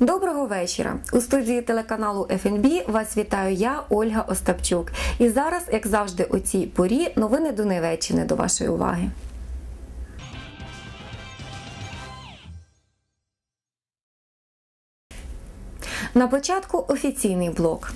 Доброго вечора. У студії телеканалу ФНБ вас вітаю я, Ольга Остапчук. І зараз, як завжди, у цій порі новини Донеччини до вашої уваги. На початку офіційний блок.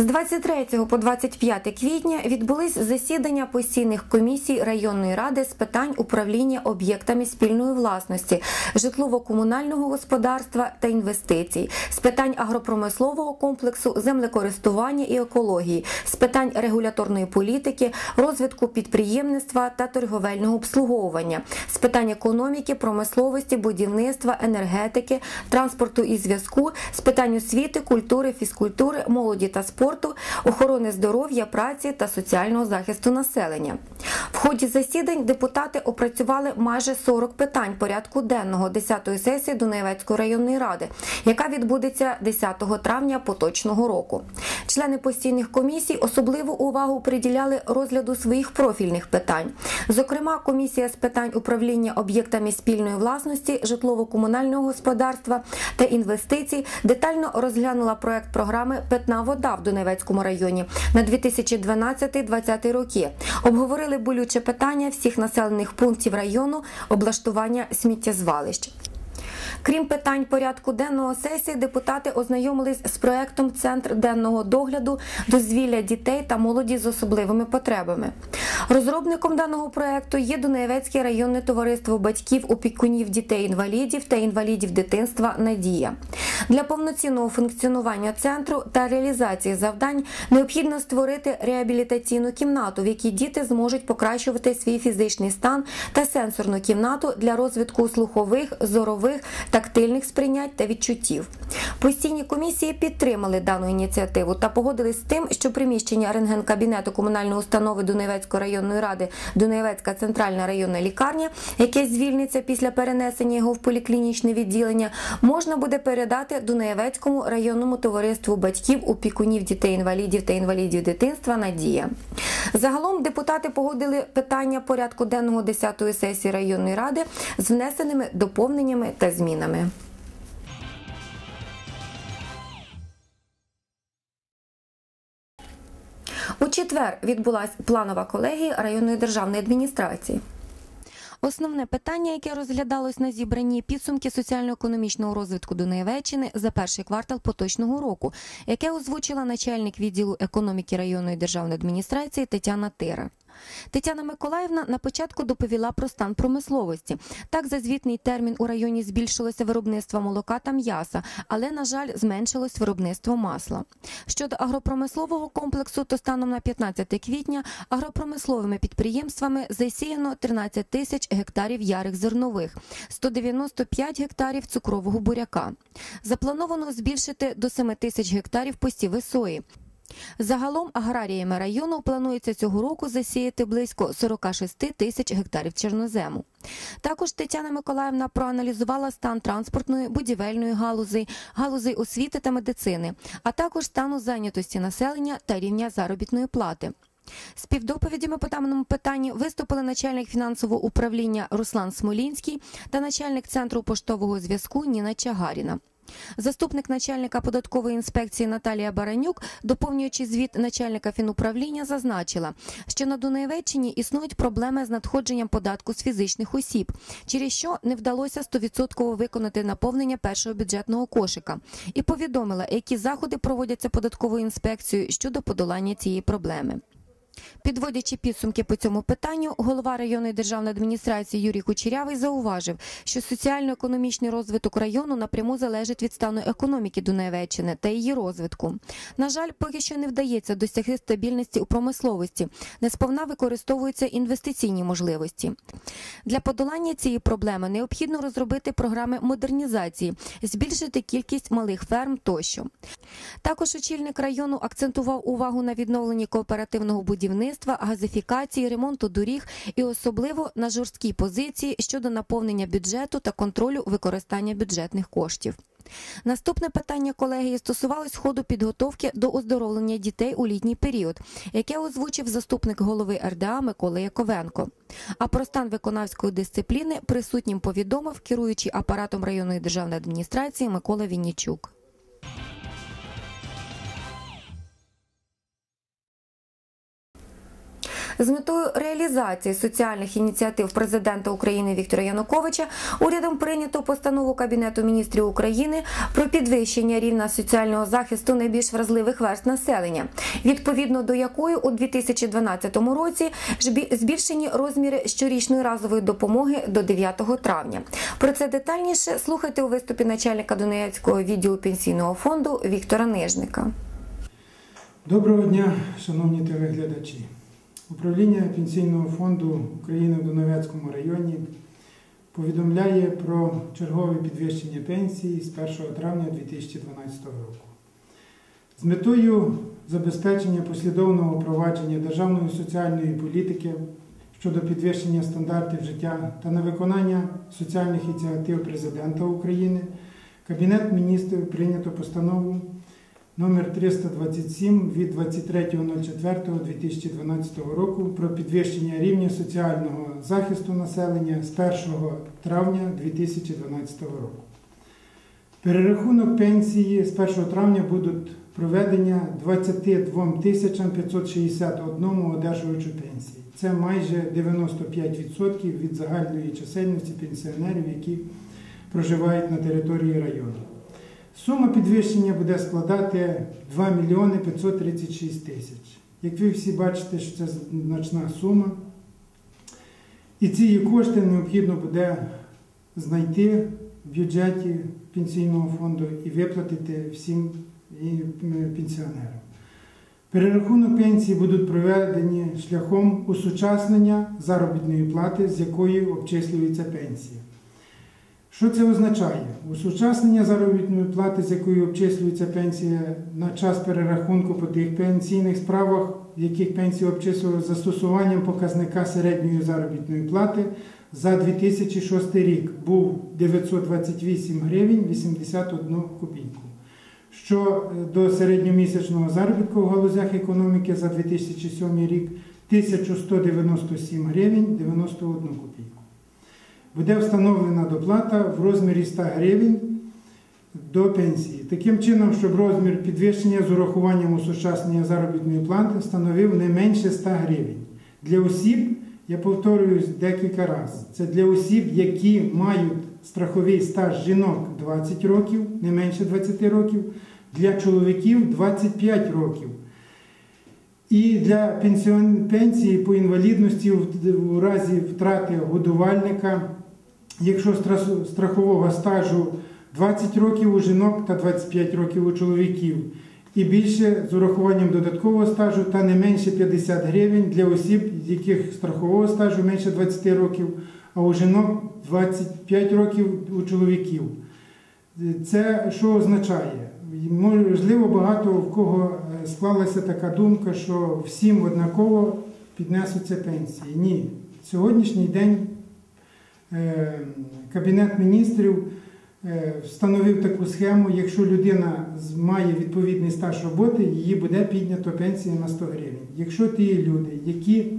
З 23 по 25 квітня відбулись засідання постійних комісій районної ради з питань управління об'єктами спільної власності, житлово-комунального господарства та інвестицій, з питань агропромислового комплексу, землекористування і екології, з питань регуляторної політики, розвитку підприємництва та торговельного обслуговування, з питань економіки, промисловості, будівництва, енергетики, транспорту і зв'язку, з питань освіти, культури, фізкультури, молоді та спорту, охорони здоров'я, праці та соціального захисту населення. В ході засідань депутати опрацювали майже 40 питань порядку денного 10-ї сесії Дунаєвецької районної ради, яка відбудеться 10 травня поточного року. Члени постійних комісій особливу увагу приділяли розгляду своїх профільних питань. Зокрема, комісія з питань управління об'єктами спільної власності, житлово-комунального господарства та інвестицій детально розглянула проект програми Питна вода в Донецькому районі на 2012-2020 роки. Обговорили болюче питання всіх населених пунктів району облаштування сміттєзвалищ. Крім питань порядку денного сесії, депутати ознайомились з проектом Центр денного догляду дозвілля дітей та молоді з особливими потребами. Розробником даного проекту є Дунаєвецьке районне товариство батьків опікунів дітей-інвалідів та інвалідів дитинства Надія. Для повноцінного функціонування центру та реалізації завдань необхідно створити реабілітаційну кімнату, в якій діти зможуть покращувати свій фізичний стан та сенсорну кімнату для розвитку слухових, зорових, тактильних сприйнять та відчуттів. Постійні комісії підтримали дану ініціативу та погодились з тим, що приміщення рентген-кабінету комунальної установи Дунаєвецької районної ради Дунаєвецька центральна районна лікарня, яке звільниться після перенесення його в поліклінічне відділення, можна буде передати Дунаєвецькому районному товариству батьків опікунів дітей-інвалідів та інвалідів дитинства Надія. Загалом депутати погодили питання порядку денного 10-ї сесії районної ради з внесеними доповненнями та змінами. У четвер відбулася планова колегія районної державної адміністрації. Основне питання, яке розглядалось на зібранні підсумки соціально-економічного розвитку Дунаєвеччини за перший квартал поточного року, яке озвучила начальник відділу економіки районної державної адміністрації Тетяна Тира. Тетяна Миколаївна на початку доповіла про стан промисловості. Так, за звітний термін у районі збільшилося виробництво молока та м'яса, але, на жаль, зменшилось виробництво масла. Щодо агропромислового комплексу, то станом на 15 квітня агропромисловими підприємствами засіяно 13 тисяч гектарів ярих зернових, 195 гектарів цукрового буряка. Заплановано збільшити до 7 тисяч гектарів посіви сої. Загалом аграріями району планується цього року засіяти близько 46 тисяч гектарів чорнозему. Також Тетяна Миколаївна проаналізувала стан транспортної, будівельної галузи, галузей освіти та медицини, а також стану зайнятості населення та рівня заробітної плати. Співдоповідями по даному питанні виступили начальник фінансового управління Руслан Смолінський та начальник центру поштового зв'язку Ніна Чагаріна. Заступник начальника податкової інспекції Наталія Баранюк, доповнюючи звіт начальника фінуправління, зазначила, що на Дунаєвеччині існують проблеми з надходженням податку з фізичних осіб, через що не вдалося 100% виконати наповнення першого бюджетного кошика, і повідомила, які заходи проводяться податковою інспекцією щодо подолання цієї проблеми. Підводячи підсумки по цьому питанню, голова районної державної адміністрації Юрій Кучерявий зауважив, що соціально-економічний розвиток району напряму залежить від стану економіки Дунаєвеччини та її розвитку. На жаль, поки що не вдається досягти стабільності у промисловості, не сповна використовуються інвестиційні можливості. Для подолання цієї проблеми необхідно розробити програми модернізації, збільшити кількість малих ферм тощо. Також очільник району акцентував увагу на відновленні кооперативного будівництва будівництва, газифікації, ремонту доріг і особливо на жорсткій позиції щодо наповнення бюджету та контролю використання бюджетних коштів. Наступне питання колегії стосувалось ходу підготовки до оздоровлення дітей у літній період, яке озвучив заступник голови РДА Микола Яковенко. А про стан виконавської дисципліни присутнім повідомив керуючий апаратом районної державної адміністрації Микола Віннічук. З метою реалізації соціальних ініціатив президента України Віктора Януковича урядом прийнято постанову Кабінету міністрів України про підвищення рівня соціального захисту найбільш вразливих верст населення, відповідно до якої у 2012 році збільшені розміри щорічної разової допомоги до 9 травня. Про це детальніше слухайте у виступі начальника Донецького відділу пенсійного фонду Віктора Нижника. Доброго дня, шановні телеглядачі. Управління Пенсійного фонду України в Доновецькому районі повідомляє про чергове підвищення пенсії з 1 травня 2012 року. З метою забезпечення послідовного впровадження державної соціальної політики щодо підвищення стандартів життя та на виконання соціальних ініціатив Президента України Кабінет міністрів прийнято постанову номер 327 від 23.04.2012 року про підвищення рівня соціального захисту населення з 1 травня 2012 року. Перерахунок пенсії з 1 травня будуть проведення 22 561 одержувачу пенсії. Це майже 95% від загальної чисельності пенсіонерів, які проживають на території району. Сума підвищення буде складати 2 мільйони 536 тисяч. Як ви всі бачите, що це значна сума. І ці кошти необхідно буде знайти в бюджеті пенсійного фонду і виплатити всім пенсіонерам. Перерахунок пенсії будуть проведені шляхом усучаснення заробітної плати, з якої обчислюється пенсія. Що це означає? Усучаснення заробітної плати, з якою обчислюється пенсія на час перерахунку по тих пенсійних справах, в яких пенсію обчислювали застосуванням показника середньої заробітної плати за 2006 рік був 928 гривень 81 копійку. Що е, до середньомісячного заробітку в галузях економіки за 2007 рік 1197 гривень 91 копійку буде встановлена доплата в розмірі 100 гривень до пенсії. Таким чином, щоб розмір підвищення з урахуванням осучаснення заробітної плати становив не менше 100 гривень. Для осіб, я повторююсь декілька разів, це для осіб, які мають страховий стаж жінок 20 років, не менше 20 років, для чоловіків 25 років. І для пенсії по інвалідності в разі втрати годувальника, якщо страхового стажу 20 років у жінок та 25 років у чоловіків, і більше з урахуванням додаткового стажу та не менше 50 гривень для осіб, яких страхового стажу менше 20 років, а у жінок 25 років у чоловіків. Це що означає? Можливо, багато в кого е, склалася така думка, що всім однаково піднесуться пенсії. Ні. Сьогоднішній день Кабінет міністрів е, встановив таку схему, якщо людина має відповідний стаж роботи, її буде піднято пенсія на 100 гривень. Якщо ті люди, які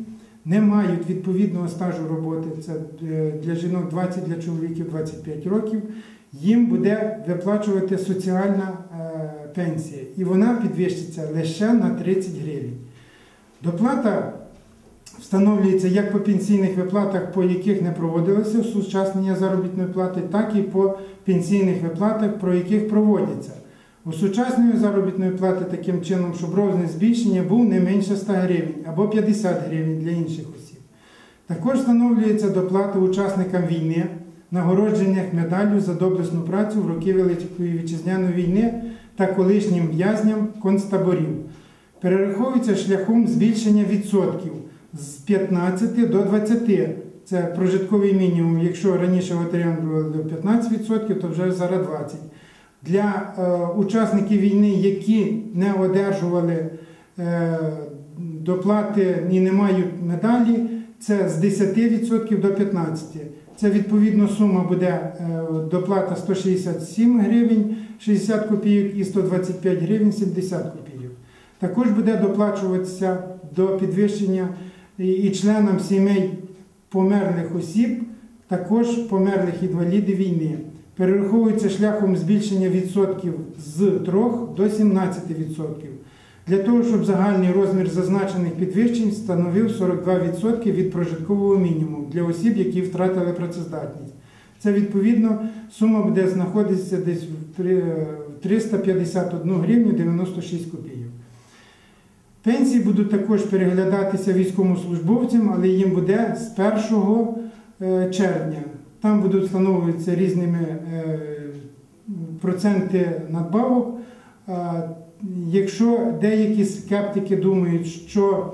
не мають відповідного стажу роботи, це е, для жінок 20, для чоловіків 25 років, їм буде виплачувати соціальна е, пенсія, і вона підвищиться лише на 30 гривень. Доплата встановлюється як по пенсійних виплатах, по яких не проводилося осучаснення заробітної плати, так і по пенсійних виплатах, про яких проводяться. Осучаснення заробітної плати таким чином, щоб розмір збільшення був не менше 100 гривень або 50 гривень для інших осіб. Також встановлюється доплата учасникам війни, нагородженнях медаллю за доблесну працю в роки Великої Вітчизняної війни та колишнім в'язням концтаборів. Перераховується шляхом збільшення відсотків з 15 до 20. Це прожитковий мінімум. Якщо раніше отримували 15%, то вже зараз 20%. Для е, учасників війни, які не одержували е, доплати і не мають медалі, це з 10% до 15%. Це відповідно сума буде е, доплата 167 гривень 60 копійок і 125 гривень 70 копійок. Також буде доплачуватися до підвищення і- членам сімей померлих осіб, також померлих інвалідів війни. Перераховується шляхом збільшення відсотків з 3 до 17%. Для того, щоб загальний розмір зазначених підвищень становив 42% від прожиткового мінімуму для осіб, які втратили працездатність. Це відповідно сума буде знаходитися десь в в 351 гривню 96 копійок. Пенсії будуть також переглядатися військовослужбовцям, але їм буде з 1 е, червня. Там будуть встановлюватися різними е, проценти надбавок. Якщо деякі скептики думають, що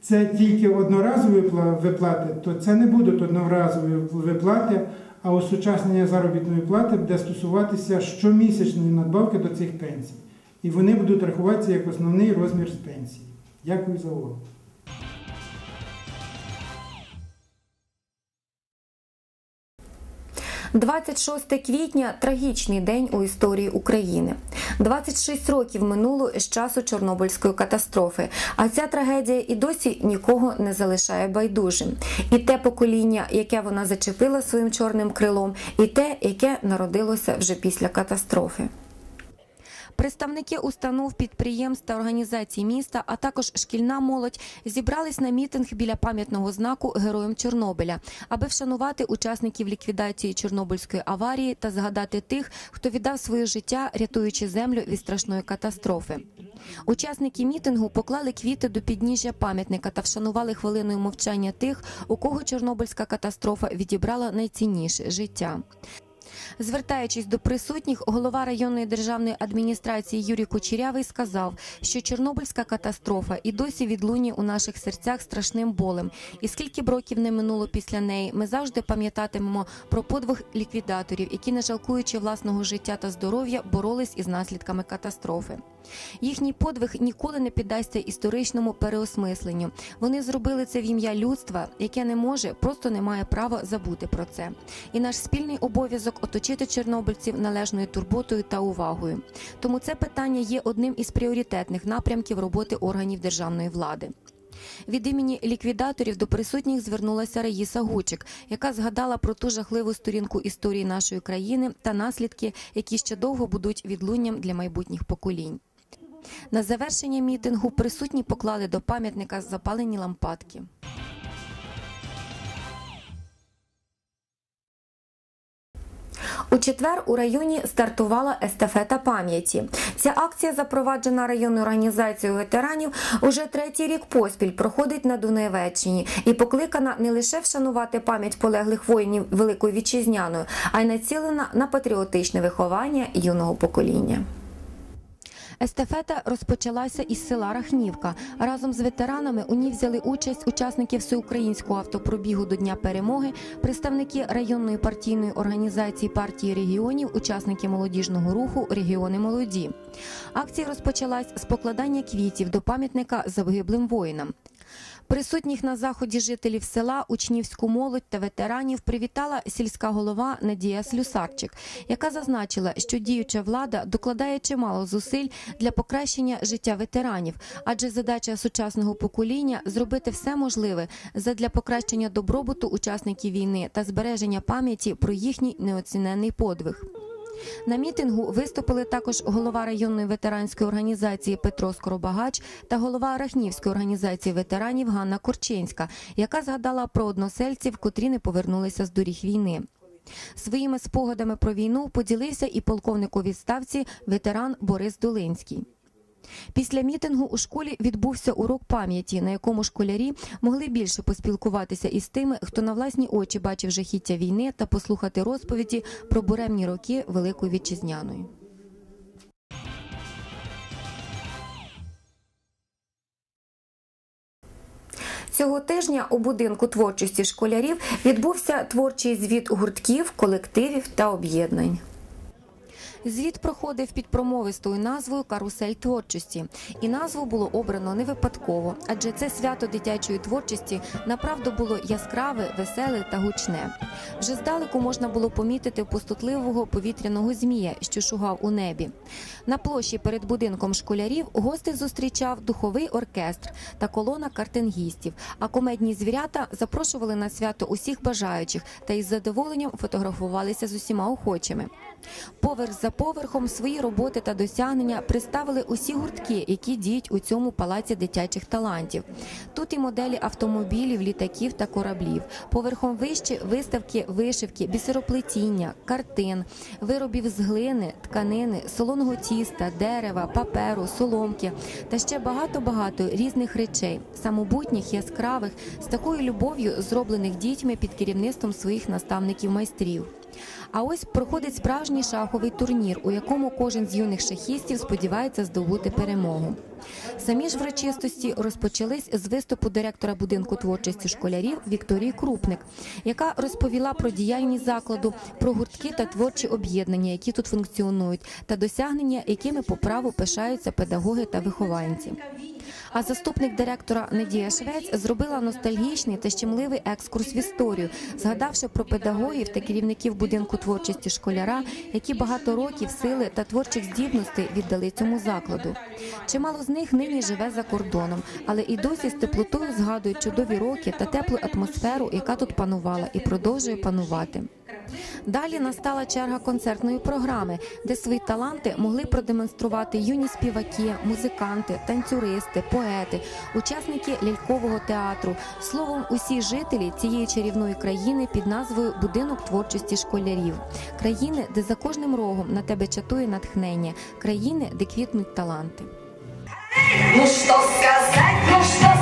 це тільки одноразові виплати, то це не будуть одноразові виплати, а осучаснення заробітної плати буде стосуватися щомісячної надбавки до цих пенсій. І вони будуть рахуватися як основний розмір з пенсії. Дякую за увагу. – 26 квітня трагічний день у історії України. 26 років минуло з часу Чорнобильської катастрофи, а ця трагедія і досі нікого не залишає байдужим. І те покоління, яке вона зачепила своїм чорним крилом, і те, яке народилося вже після катастрофи. Представники установ, підприємств та організацій міста, а також шкільна молодь зібрались на мітинг біля пам'ятного знаку Героям Чорнобиля, аби вшанувати учасників ліквідації Чорнобильської аварії та згадати тих, хто віддав своє життя, рятуючи землю від страшної катастрофи. Учасники мітингу поклали квіти до підніжжя пам'ятника та вшанували хвилиною мовчання тих, у кого Чорнобильська катастрофа відібрала найцінніше життя. Звертаючись до присутніх, голова районної державної адміністрації Юрій Кучерявий сказав, що Чорнобильська катастрофа і досі відлунює у наших серцях страшним болем. І скільки б років не минуло після неї, ми завжди пам'ятатимемо про подвиг ліквідаторів, які, не жалкуючи власного життя та здоров'я, боролись із наслідками катастрофи. Їхній подвиг ніколи не піддасться історичному переосмисленню. Вони зробили це в ім'я людства, яке не може, просто не має права забути про це. І наш спільний обов'язок оточити чорнобильців належною турботою та увагою. Тому це питання є одним із пріоритетних напрямків роботи органів державної влади. Від імені ліквідаторів до присутніх звернулася Раїса Гучик, яка згадала про ту жахливу сторінку історії нашої країни та наслідки, які ще довго будуть відлунням для майбутніх поколінь. На завершення мітингу присутні поклали до пам'ятника запалені лампадки. У четвер у районі стартувала естафета пам'яті. Ця акція, запроваджена районною організацією ветеранів, уже третій рік поспіль проходить на Дуневеччині і покликана не лише вшанувати пам'ять полеглих воїнів Великої вітчизняної, а й націлена на патріотичне виховання юного покоління. Естафета розпочалася із села Рахнівка. Разом з ветеранами у ній взяли участь учасники всеукраїнського автопробігу до Дня перемоги, представники районної партійної організації партії регіонів, учасники молодіжного руху Регіони молоді. Акція розпочалась з покладання квітів до пам'ятника загиблим воїнам. Присутніх на заході жителів села, учнівську молодь та ветеранів привітала сільська голова Надія Слюсарчик, яка зазначила, що діюча влада докладає чимало зусиль для покращення життя ветеранів, адже задача сучасного покоління зробити все можливе задля покращення добробуту учасників війни та збереження пам'яті про їхній неоціненний подвиг. На мітингу виступили також голова районної ветеранської організації Петро Скоробагач та голова Арахнівської організації ветеранів Ганна Корчинська, яка згадала про односельців, котрі не повернулися з доріг війни. Своїми спогадами про війну поділився і полковник у відставці ветеран Борис Долинський. Після мітингу у школі відбувся урок пам'яті, на якому школярі могли більше поспілкуватися із тими, хто на власні очі бачив жахіття війни та послухати розповіді про буремні роки Великої Вітчизняної. Цього тижня у будинку творчості школярів відбувся творчий звіт гуртків, колективів та об'єднань. Звіт проходив під промовистою назвою Карусель творчості, і назву було обрано не випадково, адже це свято дитячої творчості направду було яскраве, веселе та гучне. Вже здалеку можна було помітити пустотливого повітряного змія, що шугав у небі. На площі перед будинком школярів гостей зустрічав духовий оркестр та колона картингістів. А комедні звірята запрошували на свято усіх бажаючих та із задоволенням фотографувалися з усіма охочими. Поверх за поверхом свої роботи та досягнення представили усі гуртки, які діють у цьому палаці дитячих талантів. Тут і моделі автомобілів, літаків та кораблів. Поверхом вище виставки вишивки, бісероплетіння, картин, виробів з глини, тканини, солоного тіста, дерева, паперу, соломки та ще багато-багато різних речей, самобутніх, яскравих, з такою любов'ю зроблених дітьми під керівництвом своїх наставників-майстрів. А ось проходить справжній шаховий турнір, у якому кожен з юних шахістів сподівається здобути перемогу. Самі ж врочистості розпочались з виступу директора будинку творчості школярів Вікторії Крупник, яка розповіла про діяльність закладу, про гуртки та творчі об'єднання, які тут функціонують, та досягнення, якими по праву пишаються педагоги та вихованці. А заступник директора Надія Швець зробила ностальгічний та щемливий екскурс в історію, згадавши про педагогів та керівників будинку творчості школяра, які багато років сили та творчих здібностей віддали цьому закладу. Чимало з них нині живе за кордоном, але і досі з теплотою згадують чудові роки та теплу атмосферу, яка тут панувала і продовжує панувати. Далі настала черга концертної програми, де свої таланти могли продемонструвати юні співаки, музиканти, танцюристи, поети, учасники лялькового театру, словом, усі жителі цієї чарівної країни під назвою Будинок творчості школярів, країни, де за кожним рогом на тебе чатує натхнення, країни, де квітнуть таланти. Ну что сказать, ну что сказать